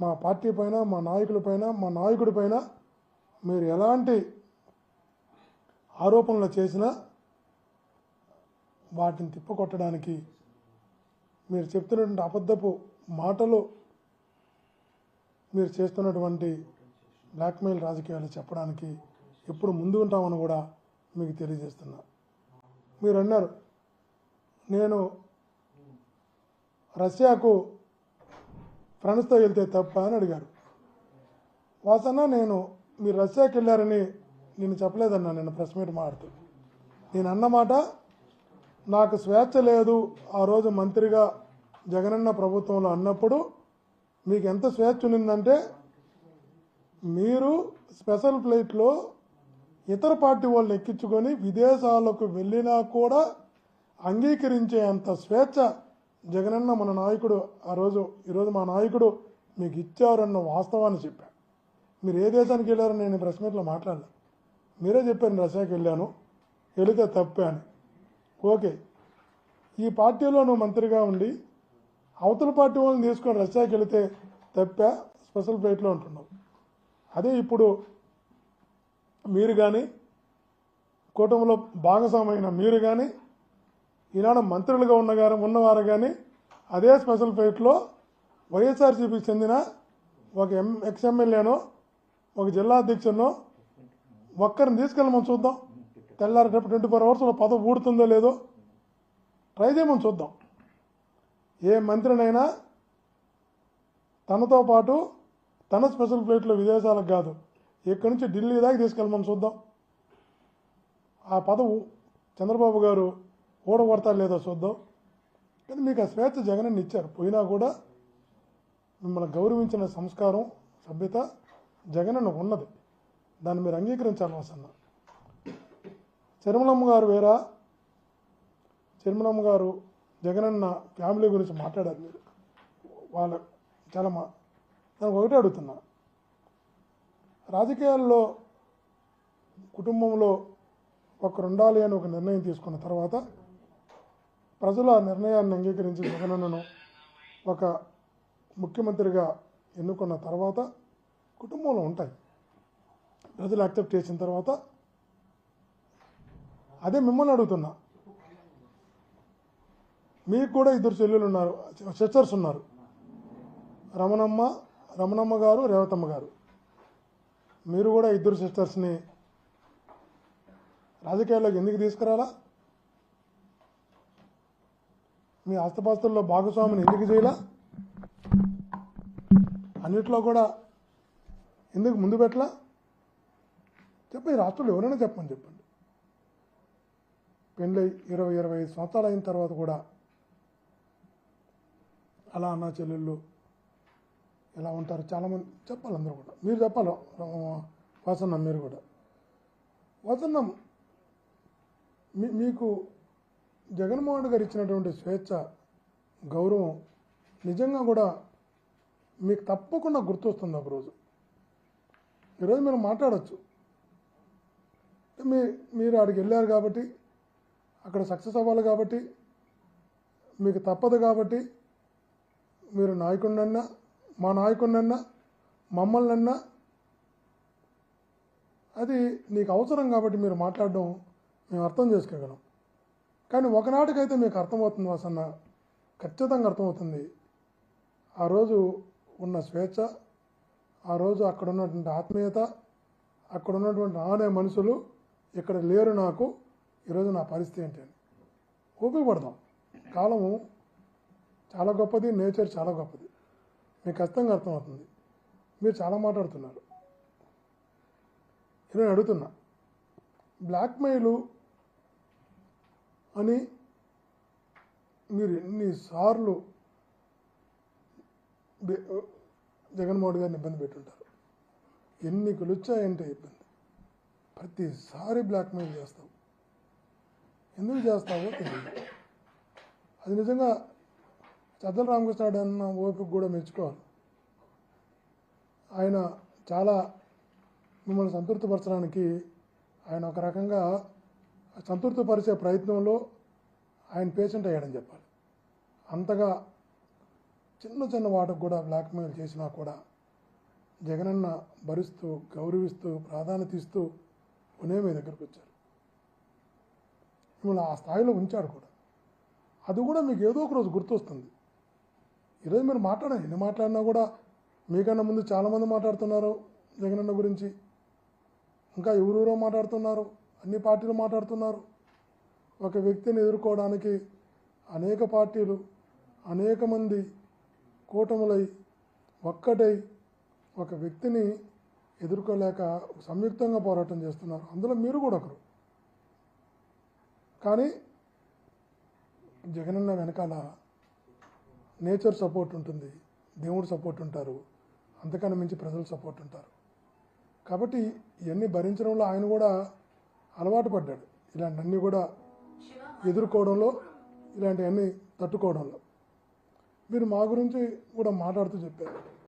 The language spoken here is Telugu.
మా పార్టీ పైన మా నాయకుల పైన మా నాయకుడి పైన మీరు ఎలాంటి ఆరోపణలు చేసినా వాటిని తిప్పకొట్టడానికి మీరు చెప్తున్నటువంటి అబద్ధపు మాటలు మీరు చేస్తున్నటువంటి బ్లాక్మెయిల్ రాజకీయాలు చెప్పడానికి ఎప్పుడు ముందు ఉంటామని కూడా మీకు తెలియజేస్తున్నా. మీరు అన్నారు నేను రష్యాకు ఫ్రెండ్స్తో వెళ్తే తప్ప అని అడిగారు. వాసన్న నేను మీరు రష్యాకి వెళ్ళారని నేను చెప్పలేదన్నా నేను ప్రెస్ మీట్ మాడుతూ నేను అన్నమాట నాకు స్వేచ్ఛ లేదు. ఆ రోజు మంత్రిగా జగనన్న ప్రభుత్వంలో అన్నప్పుడు మీకు ఎంత స్వేచ్ఛ ఉన్నిందంటే మీరు స్పెషల్ ఫ్లైట్లో ఇతర పార్టీ వాళ్ళని ఎక్కించుకొని విదేశాలకు వెళ్ళినా కూడా అంగీకరించే అంత స్వేచ్ఛ జగనన్న మన నాయకుడు ఆ రోజు ఈరోజు మా నాయకుడు మీకు ఇచ్చారన్న వాస్తవాన్ని చెప్పాను మీరు ఏ దేశానికి వెళ్ళారని నేను ప్రెస్ మీట్లో మాట్లాడలేదు. మీరే చెప్పారు రష్యాకి వెళ్ళాను వెళితే తప్పే అని. ఓకే. ఈ పార్టీలో నువ్వు మంత్రిగా ఉండి అవతల పార్టీ వాళ్ళని తీసుకొని రష్యాకి వెళితే తప్పా స్పెషల్ ఫ్లైట్లో ఉంటున్నావు. అదే ఇప్పుడు మీరు కానీ కూటమిలో భాగస్వామైన మీరు కానీ ఈనాడు మంత్రులుగా ఉన్న ఉన్నవారు కానీ అదే స్పెషల్ ఫ్లైట్లో వైఎస్ఆర్సీపీకి చెందిన ఒక ఎం ఎక్స్ఎమ్మెల్యేనో ఒక జిల్లా అధ్యక్షునో ఒక్కరిని తీసుకెళ్ళమని చూద్దాం. తెల్లారి రేపు ట్వంటీ ఫోర్ అవర్స్లో పదవి ఊడుతుందో లేదో ట్రై చేయమని చూద్దాం. ఏ మంత్రినైనా తనతో పాటు తన స్పెషల్ ఫ్లైట్లో విదేశాలకు కాదు ఇక్కడి నుంచి ఢిల్లీ దాకా తీసుకెళ్ళమని చూద్దాం. ఆ పదవు చంద్రబాబు గారు ఓడగొడతారు లేదో చూద్దాం. కానీ మీకు ఆ స్వేచ్ఛ జగన్ ఇచ్చారు. పోయినా కూడా మిమ్మల్ని గౌరవించిన సంస్కారం సభ్యత జగనన్న ఉన్నది. దాన్ని మీరు అంగీకరించాలి వసన్న చిరుమలమ్మ గారు వేరా? చిరుమలమ్మ గారు జగనన్న ఫ్యామిలీ గురించి మాట్లాడారు మీరు. వాళ్ళ చలమ దానికి ఒకటే అడుగుతున్నా. రాజకీయాల్లో కుటుంబంలో ఒకరు ఉండాలి అని ఒక నిర్ణయం తీసుకున్న తర్వాత ప్రజలు ఆ నిర్ణయాన్ని అంగీకరించి జగనన్నను ఒక ముఖ్యమంత్రిగా ఎన్నుకున్న తర్వాత కుటుంబంలో ఉంటాయి. ప్రజలు యాక్సెప్ట్ చేసిన తర్వాత అదే మిమ్మల్ని అడుగుతున్నా. మీకు కూడా ఇద్దరు చెల్లెలు ఉన్నారు సిస్టర్స్ ఉన్నారు. రమణమ్మ రమణమ్మ గారు రేవతమ్మ గారు. మీరు కూడా ఇద్దరు సిస్టర్స్ని రాజకీయాల్లోకి ఎందుకు తీసుకురాలా? మీ ఆస్తిపాస్తుల్లో భాగస్వామిని ఎందుకు చేయాల? అన్నిట్లో కూడా ఎందుకు ముందు పెట్టలా? చెప్పండి రాష్ట్రంలో ఎవరైనా చెప్పమని చెప్పండి. పెళ్ళై ఇరవై ఇరవై ఐదు సంవత్సరాలు అయిన తర్వాత కూడా అలా అన్న చెల్లెళ్ళు ఎలా ఉంటారు? చాలామంది చెప్పాలి అందరూ కూడా. మీరు చెప్పాలి వాసన్నం మీరు కూడా. వసన్నం మీ మీకు జగన్మోహన్ గారు ఇచ్చినటువంటి స్వేచ్ఛ గౌరవం నిజంగా కూడా మీకు తప్పకుండా గుర్తొస్తుంది ఒకరోజు. ఈరోజు మీరు మాట్లాడచ్చు. మీ మీరు ఆడికి వెళ్ళారు కాబట్టి అక్కడ సక్సెస్ అవ్వాలి కాబట్టి మీకు తప్పదు కాబట్టి మీరు నాయకుడినన్నా మా నాయకుడినన్నా మమ్మల్నన్నా అది నీకు అవసరం కాబట్టి మీరు మాట్లాడడం మేము అర్థం చేసుకోగలం. కానీ ఒకనాటికైతే మీకు అర్థమవుతుంది వాసన్న. ఖచ్చితంగా అర్థమవుతుంది. ఆ రోజు ఉన్న స్వేచ్ఛ ఆ రోజు అక్కడ ఉన్నటువంటి ఆత్మీయత అక్కడ ఉన్నటువంటి ఆనే మనుషులు ఇక్కడ లేరు నాకు ఈరోజు నా పరిస్థితి ఏంటి అని. ఉపయోగపడదాం కాలము చాలా గొప్పది నేచర్ చాలా గొప్పది. మీకు ఖచ్చితంగా అర్థమవుతుంది. మీరు చాలా మాట్లాడుతున్నారు. నేను అడుగుతున్నా బ్లాక్మెయిలు అని మీరు ఎన్నిసార్లు జగన్మోహన్ గారిని ఇబ్బంది పెట్టుంటారు? ఎన్ని కొలుచ్చాయంటే ఇబ్బంది. ప్రతిసారి బ్లాక్మెయిల్ చేస్తావు. ఎందుకు చేస్తావో తెలియదు అది నిజంగా చద్దల రామకృష్ణాడు అన్న ఓపిక కూడా మెచ్చుకోవాలి. ఆయన చాలా మిమ్మల్ని సంతృప్తిపరచడానికి ఆయన ఒక రకంగా సంతృప్తిపరిచే ప్రయత్నంలో ఆయన పేషెంట్ అయ్యాడని చెప్పాలి. అంతగా చిన్న చిన్న వాటికి కూడా బ్లాక్మెయిల్ చేసినా కూడా జగనన్న భరిస్తూ గౌరవిస్తూ ప్రాధాన్యత ఇస్తూ కొనే మీ దగ్గరకు వచ్చారు. మిమ్మల్ని ఆ స్థాయిలో ఉంచాడు కూడా. అది కూడా మీకు ఏదో ఒక రోజు గుర్తొస్తుంది. ఈరోజు మీరు మాట్లాడండి. ఎన్ని మాట్లాడినా కూడా మీకన్నా ముందు చాలామంది మాట్లాడుతున్నారు జగనన్న గురించి. ఇంకా ఎవరెవరో మాట్లాడుతున్నారు. అన్ని పార్టీలు మాట్లాడుతున్నారు. ఒక వ్యక్తిని ఎదుర్కోవడానికి అనేక పార్టీలు అనేక మంది కూటములై ఒక్కటై ఒక వ్యక్తిని ఎదుర్కోలేక సంయుక్తంగా పోరాటం చేస్తున్నారు. అందులో మీరు కూడా ఒకరు. కానీ జగనన్న వెనకాల నేచర్ సపోర్ట్ ఉంటుంది. దేవుడు సపోర్ట్ ఉంటారు. అంతకన్నా మించి ప్రజలు సపోర్ట్ ఉంటారు. కాబట్టి ఇవన్నీ భరించడంలో ఆయన కూడా అలవాటు పడ్డాడు. ఇలాంటివన్నీ కూడా ఎదుర్కోవడంలో ఇలాంటివన్నీ తట్టుకోవడంలో. మీరు మా గురించి కూడా మాట్లాడుతూ చెప్పారు.